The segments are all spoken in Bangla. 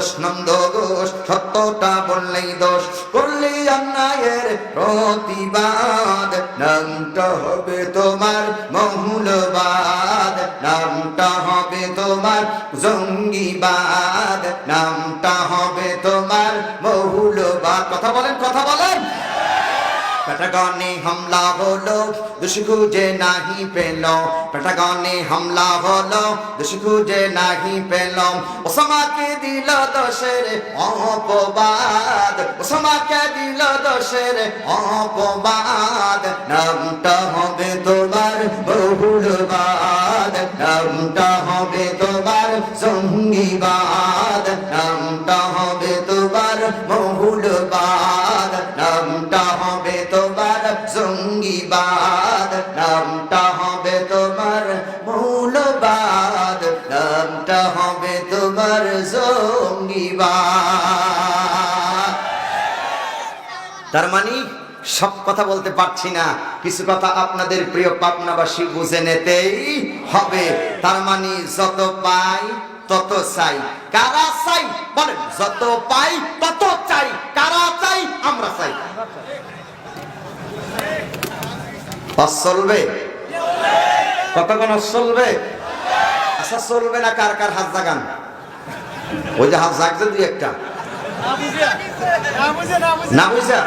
দোষ নন্দ সত্যটা বললেই দোষ। পেটাগনে হামলা হলো দুষ খুঁজে নাহি পেল পেটাগনে হামলা হলো দুষ খুঁজে নাহি পেল ওসামাকে দিল দোষের অপবাদ। ওসামাকে দিল দোষের অপবাদ। নামটা হবে তোমার বহুলবাদ নামটা হবে তোমার সঙ্গীবাদ নামটা হবে তার মানে সব কথা বলতে পারছি না। কিছু কথা আপনাদের প্রিয় পাবনাবাসী বুঝে নিতেই হবে। তার মানে যত পাই তত চাই। কারা চাই? বলেন, যত পাই তত চাই। কারা চাই? আমরা চাই। চলবে? কতক্ষণ চলবে? আচ্ছা চলবে না, কার কার হাত জাগান? ওই যে হাত জাগছে দুই একটা। না বুঝা।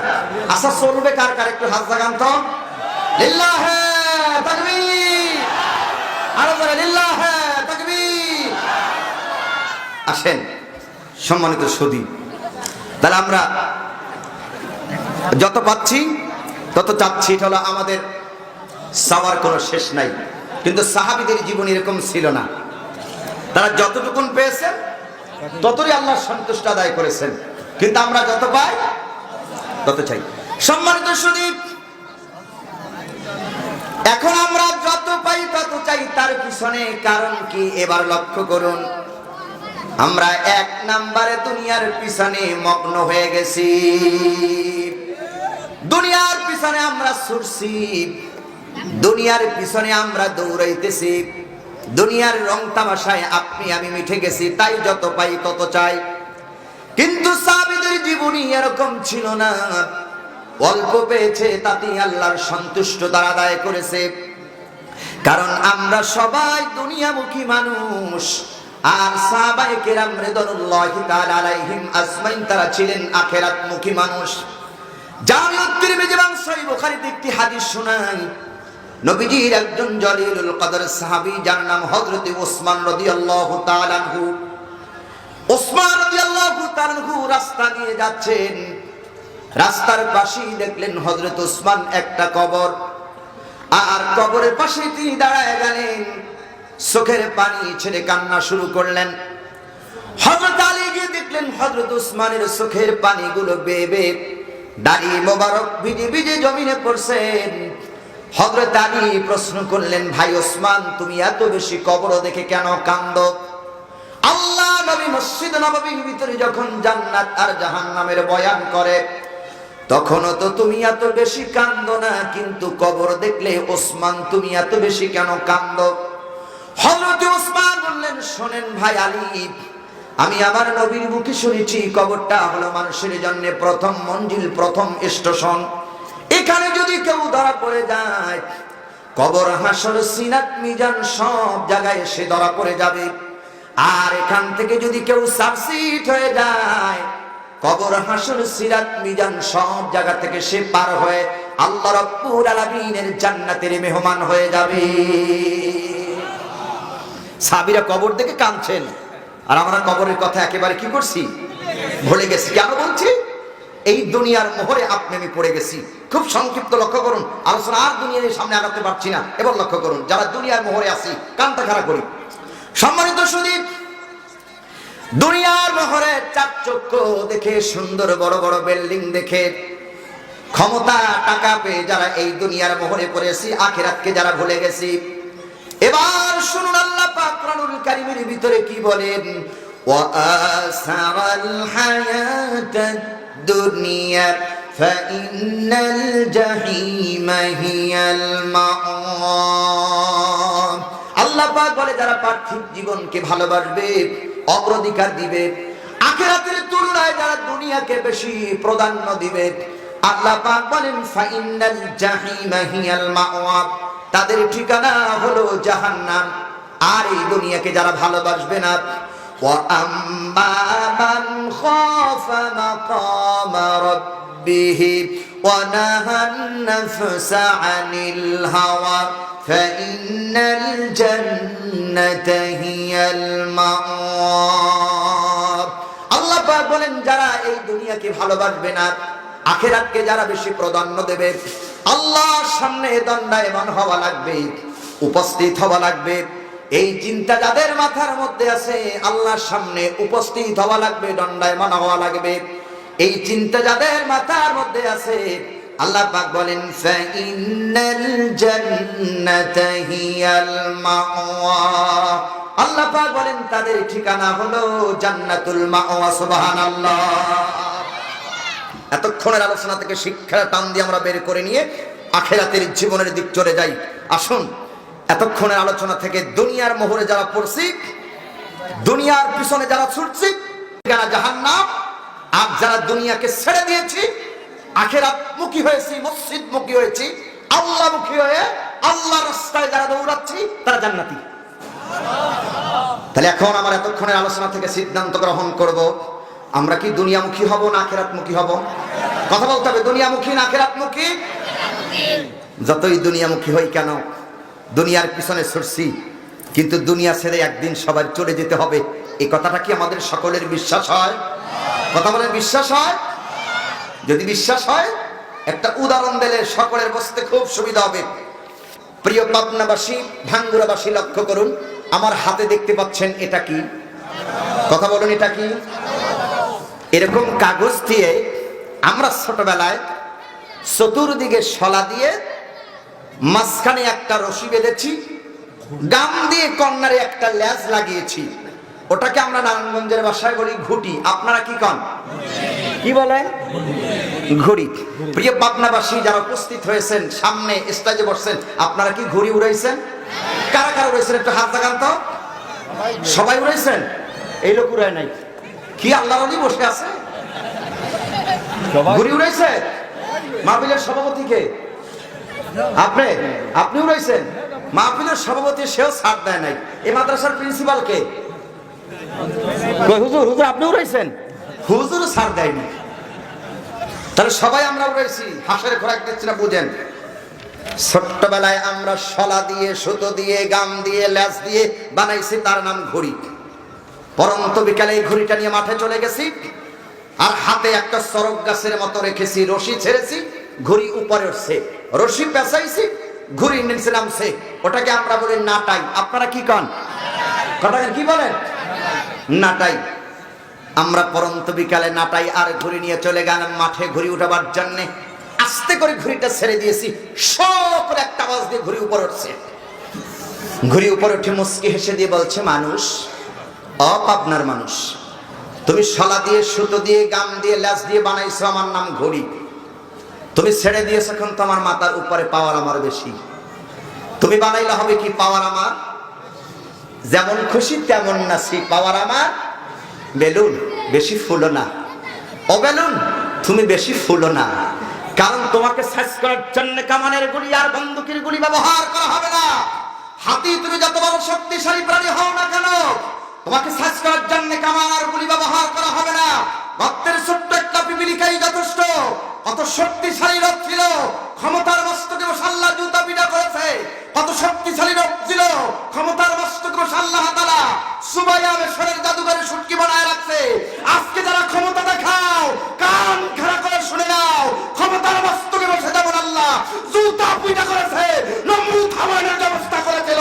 আচ্ছা চলবে কার কার একটু হাত জাগান তো? আসেন, সম্মানিত তাহলে আমরা যত পাচ্ছি, তত চাচ্ছি, এটা হলো আমাদের চাওয়ার কোনো শেষ নাই। কিন্তু সাহাবিদের জীবন এরকম ছিল না। তারা যতটুকুন পেয়েছেন ততই আল্লাহ সন্তুষ্ট আদায় করেছেন, কিন্তু আমরা যত পাই, তত চাই। সম্মানিত সুদীপ, এখন আমরা যত পাই তত চাই, তার পিছনে কারণ কি? এবার লক্ষ্য করুন, আমরা এক নাম্বারে দুনিয়ার পিছনে মগ্ন হয়ে গেছি। দুনিয়ার পিছনে আমরা ছুটছি, দুনিয়ার পিছনে আমরা দৌড়াইতেছি। দুনিয়ার রং তামাশায় আপনি, আমি মিঠে গেছি, তাই যত পাই তত চাই। কিন্তু সাবিদের জীবনী এরকম ছিল না। অল্প পেয়েছে, তাতেই আল্লাহর সন্তুষ্ট তারা আদায় করেছে। কারণ আমরা সবাই দুনিয়ামুখী মানুষ। আর সাহাবায়ে কেরাম রিদওয়ানুল্লাহি তাআলা আলাইহিম আজমাইন, তারা ছিলেন আখিরাতমুখী মানুষ। জামিউত তিরমিজি এবং সহিহ বুখারীতে একটি হাদিস শোনাই নবীজির একজন জলিলুল কদর সাহাবী, যার নাম হযরত ওসমান রাদিয়াল্লাহু তাআলা আনহু। ওসমান রাদিয়াল্লাহু তাআলা আনহু রাস্তা দিয়ে যাচ্ছেন। রাস্তার পাশেই দেখলেন হযরত ওসমান একটা কবর। আর কবরের পাশে তিনি দাঁড়ায় গেলেন। চোখের পানি ছেড়ে কান্না শুরু করলেন। হযরত আলী গিয়ে দেখলেন হযরত উসমানের চোখের পানিগুলো বেয়ে বেয়ে দাড়ি মোবারক ভিজে ভিজে জমিনে পড়ছেন। হযরত আলী প্রশ্ন করলেন, ভাই ওসমান, তুমি এত বেশি কবর দেখে কেন কান্দ? আল্লাহ নবী মসজিদ নববীর ভিতরে যখন জান্নাত আর জাহান্নামের বয়ান করে, তখনও তো তুমি এত বেশি কান্দ না, কিন্তু কবর দেখলে ওসমান, তুমি এত বেশি কেন কান্দ? হযরত ওসমান বললেন, শোনেন ভাই আলী, আমি আমার নবীর মুখে শুনেছি, কবরটা হলো মানুষের জন্য প্রথম মঞ্জিল, প্রথম স্টেশন। এখানে যদি কেউ ধরা পড়ে যায়, কবর, হাসর, সিনাত, মিজান সব জায়গায় সে ধরা পড়ে যাবে। আর এখান থেকে যদি কেউ সাবসিট হয়ে যায়, কবর, হাসর সিরাত মিজান সব জায়গা থেকে সে পার হয়ে আল্লাহ রব্বুল আলামিনের জান্নাতের মেহমান হয়ে যাবে। সাবিরা কবর দেখে কাঁদছেন। আর আমরা কবরের কথা একেবারে কি করছি? ভুলে গেছি। কেন বলছি? এই দুনিয়ার মোহরে আপনি, আমি পড়ে গেছি। খুব সংক্ষিপ্ত লক্ষ্য করুন। আলোচনা আর দুনিয়ার সামনে আগাতে পারছি না। এবার লক্ষ্য করুন, যারা দুনিয়ার মোহরে আছি কান্তা খারাপ করি। সম্মানিত সুদীপ, দুনিয়ার মহরে চার চক্ষু দেখে, সুন্দর বড় বড় বিল্ডিং দেখে, ক্ষমতা, টাকা পেয়ে যারা এই দুনিয়ার মোহরে পড়েছি আখেরাতকে যারা ভুলে গেছি। এবার শুনুন আল্লাহ পাক কারীমের ভিতরে কি বলেন, ওয়া আসাল হায়াতাত الدنيا فإن الجحيم هي المأوى আল্লাহ পাক বলে যারা পার্থিব জীবনকে ভালোবাসবে অগ্রাধিকার দিবে আখেরাতের তুলনায় যারা দুনিয়াকে বেশি প্রাধান্য দিবে আল্লাহ পাক বলেন ফাইনাল জাহিমা হিয়াল মাওয়া তাদের ঠিকানা হলো জাহান্নাম আর এই দুনিয়াকে যারা ভালোবাসবে না وأما من خاف مقام ربه ونهى النفس عن الهوى فإن الجنة هي المأوى আল্লাহ পাক বলেন যারা এই দুনিয়াকে ভালোবাসবে না আখেরাতকে যারা বেশি প্রাধান্য দেবে আল্লাহর সামনে দণ্ডায়মান হওয়া লাগবে উপস্থিত হওয়া লাগবে এই চিন্তা যাদের মাথার মধ্যে আছে, আল্লাহর সামনে উপস্থিত হওয়া লাগবে দণ্ডায়মান হওয়া লাগবে। এই চিন্তা যাদের মাথার মধ্যে আছে, আল্লাহ পাক বলেন, ফাইনাল জান্নাতা হিয়াল মাওয়া। আল্লাহ পাক বলেন, তাদের ঠিকানা হলো জান্নাতুল মাওয়া, সুবহানাল্লাহ। এতক্ষণের আলোচনা থেকে শিক্ষার টান দিয়ে আমরা বের করে নিয়ে আখেরাতের জীবনের দিক চলে যাই। আসুন এতক্ষণের আলোচনা থেকে দুনিয়ার মোহরে যারা পড়ছি দুনিয়ার পিছনে যারা ছুটছি যারা জাহান্নাম, আর যারা দুনিয়াকে ছেড়ে দিয়েছি আখেরাত মুখী হয়েছি মসজিদ মুখী হয়েছি আল্লাহ মুখী হয়ে আল্লাহ রাস্তায় যারা দৌড়াচ্ছি, তারা জান্নাতি। তাহলে এখন আমার এতক্ষণের আলোচনা থেকে সিদ্ধান্ত গ্রহণ করব, আমরা কি দুনিয়ামুখী হব না আখেরাতমুখী হব? কথা বলতে হবে, দুনিয়ামুখী না আখেরাতমুখী? যতই দুনিয়ামুখী হই কেন দুনিয়ার পিছনে ছুটছি, কিন্তু দুনিয়া ছেড়ে একদিন সবার চলে যেতে হবে। এই কথাটা কি আমাদের সকলের বিশ্বাস হয়? কথা বলে বিশ্বাস হয়? যদি বিশ্বাস হয়, একটা উদাহরণ দিলে সকলের বসতে খুব সুবিধা হবে। প্রিয় পাবনাবাসী, ভাঙ্গুরাবাসী লক্ষ্য করুন, আমার হাতে দেখতে পাচ্ছেন এটা কি? কথা বলুন, এটা কি? এরকম কাগজ দিয়ে আমরা ছোটবেলায় চতুর্দিকে শলা দিয়ে মাঝখানে একটা রশি বেঁধেছি গাম দিয়ে কর্নারে একটা ল্যাজ লাগিয়েছি। ওটাকে আমরা নারায়ণগঞ্জের বাসায় বলি ঘুটি। আপনারা কি কন? কি বলে? ঘুড়ি প্রিয় পাবনাবাসী যারা উপস্থিত হয়েছেন সামনে স্টেজে বসছেন আপনারা কি ঘুড়ি উড়াইছেন? কারা কারা উড়াইছেন? একটু হাত দেখান তো। সবাই উড়াইছেন? এই লোক উড়ায় নাই। কি আল্লাহ বসে আছে? ঘুড়ি উড়াইছে? মাহফিলের সভাপতি কে আপনি আপনি উড়াইছেন মাহফিলের সভাপতি সেও ছাড় দেয় নাই। এই মাদ্রাসার প্রিন্সিপাল কে? হুজুর হুজুর আপনি উড়াইছেন হুজুর ছাড় দেয়নি তাহলে সবাই আমরা উড়াইছি হাঁসের খোরাক দিচ্ছি না বুঝেন। ছোট্টবেলায় আমরা শলা দিয়ে সুতো দিয়ে গাম দিয়ে ল্যাস দিয়ে বানাইছি তার নাম ঘড়ি। পরন্ত বিকালে এই ঘড়িটা নিয়ে মাঠে চলে গেছি। আর হাতে একটা সরক গাছের মতো রেখেছি রশি ছেড়েছি ঘড়ি উপরে উঠছে। রশি পেঁচাইছি ঘুরি নিয়েছিলাম সে। ওটাকে আমরা বলি নাটাই। আপনারা কি কন? কথাকে কি বলেন? নাটাই। আমরা পরন্ত বিকালে নাটাই আর ঘুরি নিয়ে চলে গেলাম মাঠে ঘুরি উঠাবার জন্য। আস্তে করে ঘুড়িটা ছেড়ে দিয়েছি। সকলে একটা আওয়াজ দিয়ে ঘুড়ি উপর উঠছে। ঘুড়ি উপর উঠে মুসকি হেসে দিয়ে বলছে, মানুষ অপাবনার মানুষ। তুমি শলা দিয়ে, সুতো দিয়ে, গাম দিয়ে ল্যাস দিয়ে বানাইছো আমার নাম ঘড়ি। তুমি ছেড়ে দিয়েছ এখন তোমার মাথার উপরে পাওয়ার আমার বেশি। তুমি বানাইলে হবে কি পাওয়ার আমার? যেমন খুশি তেমন নাসি পাওয়ার আমার? বেলুন, বেশি ফুলো না। ও বেলুন, তুমি বেশি ফুলো না। কারণ তোমাকে সাইজ করার জন্য কামানের গুলি আর বন্দুকের গুলি ব্যবহার করা হবে না। হাতি, তুমি যত বড় শক্তিশালী প্রাণী হও না কেন, তোমাকে সাইজ করার জন্য কামান আর গুলি ব্যবহার করা হবে না। ভক্তের ছোট্ট একটা পিপিলিকাই যথেষ্ট। কত শক্তিশালী রথ ছিল, ক্ষমতার মস্তকে মশাল্লা জুতা পিটা করেছে। কত শক্তিশালী রথ ছিল, ক্ষমতার মস্তকে মশাল্লাহ তালা সুবাইয়া মেশরের জাদুঘরে সুটকি বানায় রাখছে। আজকে যারা ক্ষমতা দেখাও, কান খাড়া করে শুনে নাও, ক্ষমতার মস্তকে বসে যেমন আল্লাহ জুতা পিটা করেছে, নমরুদ হামানের ব্যবস্থা করেছিল।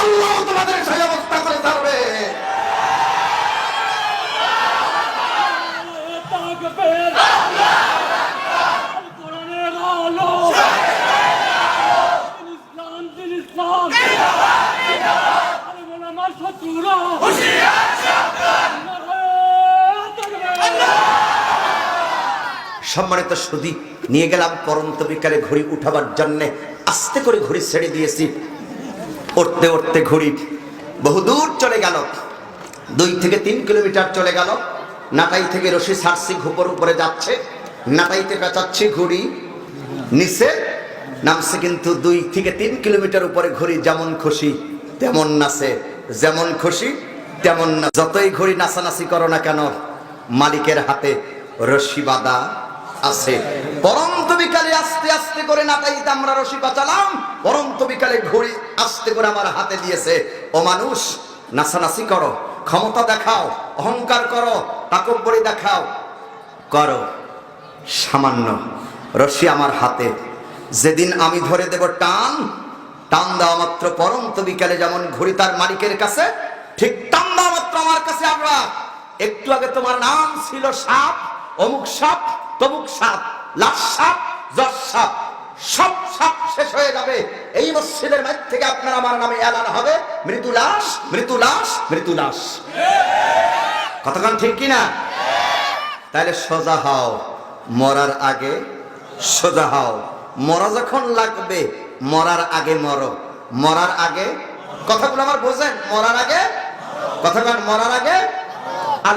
আল্লাহ তোমাদের সেই অবস্থা করে ছাড়বে তাকবীর কোরআনের আলো ইসলাম দিন ইসলাম আরে বল আমার শত্রুরা সম্মানিত সুদী, নিয়ে গেলাম পরন্ত বিকালে ঘড়ি উঠাবার জন্যে। আস্তে করে ঘড়ি ছেড়ে দিয়েছি। উঠতে উঠতে ঘড়ি বহুদূর চলে গেল। দুই থেকে তিন কিলোমিটার চলে গেল। নাটাই থেকে রশি ছাড়ছি, ঘুপর উপরে যাচ্ছে। নাটাইতে পেঁচাচ্ছি ঘুড়ি। নিচে নামছে কিন্তু দুই থেকে তিন কিলোমিটার উপরে ঘড়ি যেমন খুশি, তেমন নাচে। যেমন খুশি, তেমন যতই ঘড়ি নাচানাচি করো না কেন, মালিকের হাতে রশি বাঁধা আছে। পরন্ত বিকালে আস্তে আস্তে করে নাটাইতে আমরা রশি বাঁচালাম। পরন্ত বিকালে ঘড়ি আস্তে করে আমার হাতে দিয়েছে। ও মানুষ, নাচানাচি করো, ক্ষমতা দেখাও, অহংকার করো, তাকব্বরি দেখাও। করো। সামান্য রশি আমার হাতে। যেদিন আমি ধরে দেব টান টান দেওয়া মাত্র পরন্ত বিকালে যেমন ঘড়ি তার মালিকের কাছে, ঠিক টান দেওয়া মাত্র আমার কাছে আমরা একটু আগে তোমার নাম ছিল সাপ, অমুক সাপ তমুক সাপ, লাশ সাপ জজ সাপ, সব সাপ শেষ হয়ে যাবে। এই মসজিদের মাঝ থেকে আপনার আমার নামে এলান হবে মৃত্যু লাশ মৃত্যু লাশ মৃত্যু লাশ। কতক্ষণ ঠিক কিনা তাহলে সোজা হও, মরার আগে সোজা হও। মরা যখন লাগবে, মরার আগে মরো। মরার আগে, কথাগুলো আমার বোঝেন, মরার আগে, কথাগুলো মরার আগে